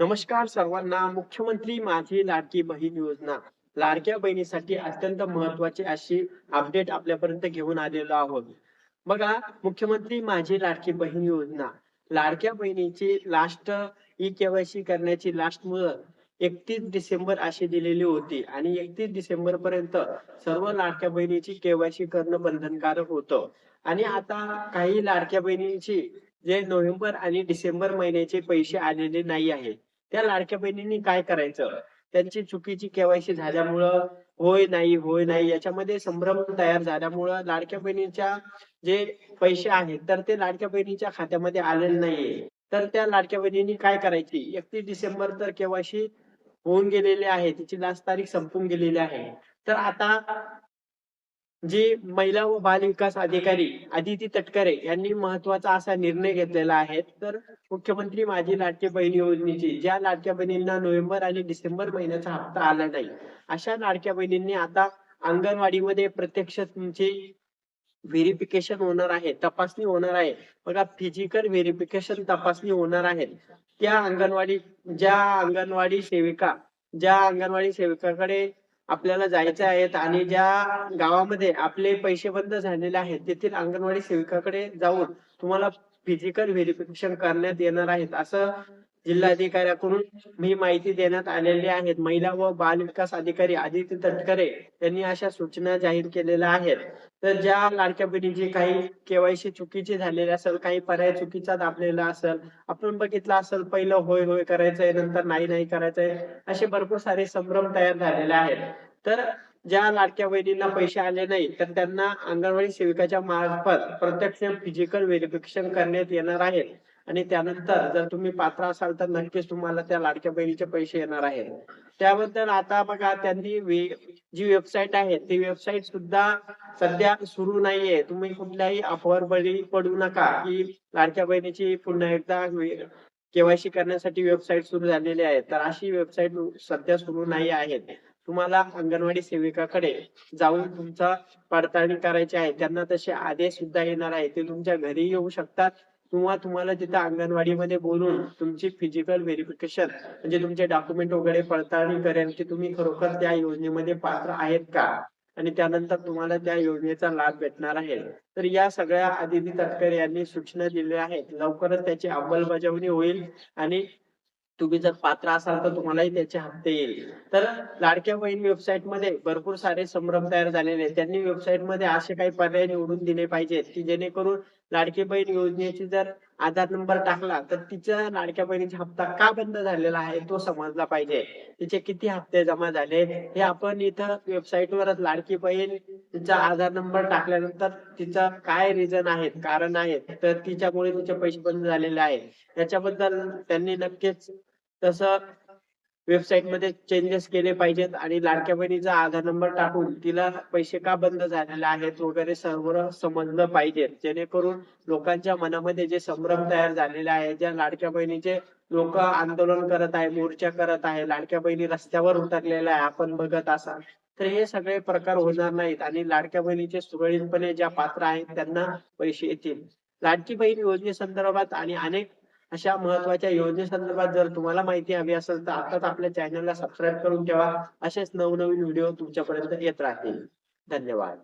नमस्कार सर्वांना. मुख्यमंत्री माझी लाडकी बहीण योजना. लाडक्या बहिणीसाठी अत्यंत महत्वाची अशी अपडेट आपल्यापर्यंत घेऊन आलेलो आहोत. बघा मुख्यमंत्री माझी लाडकी बहीण योजना. लाडक्या बहिणीची लास्ट ई केवायसी करण्याची लास्ट मुदत एकतीस डिसेंबर अशी दिलेली होती. आणि एकतीस डिसेंबर पर्यंत सर्व लाडक्या बहिणीची केवायसी करणं बंधनकारक होतं. आणि आता काही लाडक्या बहिणीची जे नोव्हेंबर आणि डिसेंबर महिन्याचे पैसे आलेले नाही आहे त्या लाडक्या बहिणींनी काय करायचं? त्यांची चुकीची केवायसी झाल्यामुळं होय नाही होय नाही याच्यामध्ये संभ्रम तयार झाल्यामुळं लाडक्या बहिणीच्या जे पैसे आहेत तर ते लाडक्या बहिणीच्या खात्यामध्ये आलेले नाहीये. तर त्या लाडक्या बहिणींनी काय करायची? एकतीस डिसेंबर तर केवायसी होऊन गेलेली आहे तिची लास्ट तारीख संपून गेलेली आहे. तर आता जी महिला व बाल विकास अधिकारी आदिती तटकरे यांनी महत्त्वाचा असा निर्णय घेतलेला आहे. तर मुख्यमंत्री माझी लाडकी बहीण योजनेची ज्या लाडक्या बहिणींना नोव्हेंबर आणि डिसेंबर महिन्याचा हप्ता आला नाही अशा लाडक्या बहिणींनी आता अंगणवाडीमध्ये प्रत्यक्ष तुमची व्हेरिफिकेशन होणार आहे तपासणी होणार आहे. बघा फिजिकल व्हेरिफिकेशन तपासणी होणार आहे. त्या अंगणवाडी ज्या अंगणवाडी सेविका ज्या अंगणवाडी सेविकाकडे आपल्याला जायचे आहेत आणि ज्या गावामध्ये आपले पैसे बंद झालेले आहेत तेथील अंगणवाडी सेविकाकडे जाऊन तुम्हाला फिजिकल व्हेरिफिकेशन करण्यात येणार आहेत. असं जिल्हाधिकाऱ्याकडून मी माहिती देण्यात आलेली आहेत. महिला व बाल विकास अधिकारी आदित्य तटकरे यांनी अशा सूचना जाहीर केलेल्या आहेत. तर ज्या लाडक्या पिढीची काही केवायसी चुकीची झालेली असेल काही पर्याय चुकीचा दाबलेला असेल आपण बघितलं असेल पहिलं होय होय करायचंय नंतर नाही नाही करायचंय असे भरपूर सारे संभ्रम तयार झालेले आहेत. तर ज्या लाडक्या बहिणींना पैसे आले नाही तर त्यांना अंगणवाडी सेविकाच्या मार्फत प्रत्यक्ष फिजिकल व्हेरिफिकेशन करण्यात येणार आहे. आणि त्यानंतर जर तुम्ही पात्र असाल तर नक्कीच तुम्हाला त्या लाडक्या बहिणीचे पैसे येणार आहेत. त्याबद्दल आता बघा त्यांनी जी वेबसाईट आहे ती वेबसाईट सुद्धा सध्या सुरू नाहीये. तुम्ही कुठल्याही अफवावर बळी पडू नका की लाडक्या बहिणीची पुन्हा एकदा केवायसी करण्यासाठी वेबसाईट सुरू झालेली आहे. तर अशी वेबसाईट सध्या सुरू नाही आहे तुम्हाला अंगणवाडी सेविकाकडे जाऊन तुमचा पडताळणी करायची आहे. त्यांना तसे आदेश सुद्धा येणार आहे ते तुमच्या घरी येऊ शकतात किंवा तुम्हाला तिथे अंगणवाडीमध्ये बोलून तुमची फिजिकल व्हेरिफिकेशन म्हणजे तुमचे डॉक्युमेंट वगैरे पडताळणी करेल की तुम्ही खरोखर त्या योजनेमध्ये पात्र आहेत का? आणि त्यानंतर तुम्हाला त्या योजनेचा लाभ भेटणार आहे. तर या सगळ्या आदिती तटकरे यांनी सूचना दिल्या आहेत. लवकरच त्याची अंमलबजावणी होईल आणि तुम्ही जर पात्र असाल तर तुम्हालाही त्याचे हप्ते येईल. तर लाडक्या बहीण वेबसाईटमध्ये भरपूर सारे संभ्रम तयार झालेले आहेत. त्यांनी वेबसाईटमध्ये असे काही पर्याय निवडून दिले पाहिजेत की जेणेकरून लाडकी बहीण योजनेची जर आधार नंबर टाकला तर तिच्या लाडक्या बहिणीचा हप्ता का बंद झालेला आहे तो समजला पाहिजे. तिचे किती हप्ते जमा झाले हे आपण इथं वेबसाईट वरच लाडकी बहीण तिचा आधार नंबर टाकल्यानंतर तिचा काय रिझन आहेत कारण आहेत तर तिच्यामुळे तिचे पैसे बंद झालेले आहेत. याच्याबद्दल त्यांनी नक्कीच तसं वेबसाईटमध्ये चेंजेस केले पाहिजेत आणि लाडक्या बहिणीचा आधार नंबर टाकून तिला पैसे का बंद झालेले आहेत वगैरे सर्व समजलं पाहिजे. जेणेकरून लोकांच्या मनामध्ये जे संभ्रम तयार झालेले आहे ज्या लाडक्या बहिणीचे लोक आंदोलन करत आहे मोर्चा करत आहे लाडक्या बहिणी रस्त्यावर उतरलेल्या आहे आपण बघत असाल तर हे सगळे प्रकार होणार नाहीत आणि लाडक्या बहिणीचे सुरळीतपणे ज्या पात्र आहेत त्यांना पैसे येतील. लाडकी बहीण योजनेसंदर्भात आणि अनेक अशा महत्त्वाच्या योजनेसंदर्भात जर तुम्हाला माहिती हवी असेल तर आताच आपल्या चॅनलला सबस्क्राईब करून ठेवा. असेच नवनवीन व्हिडिओ तुमच्यापर्यंत येत राहतील. धन्यवाद.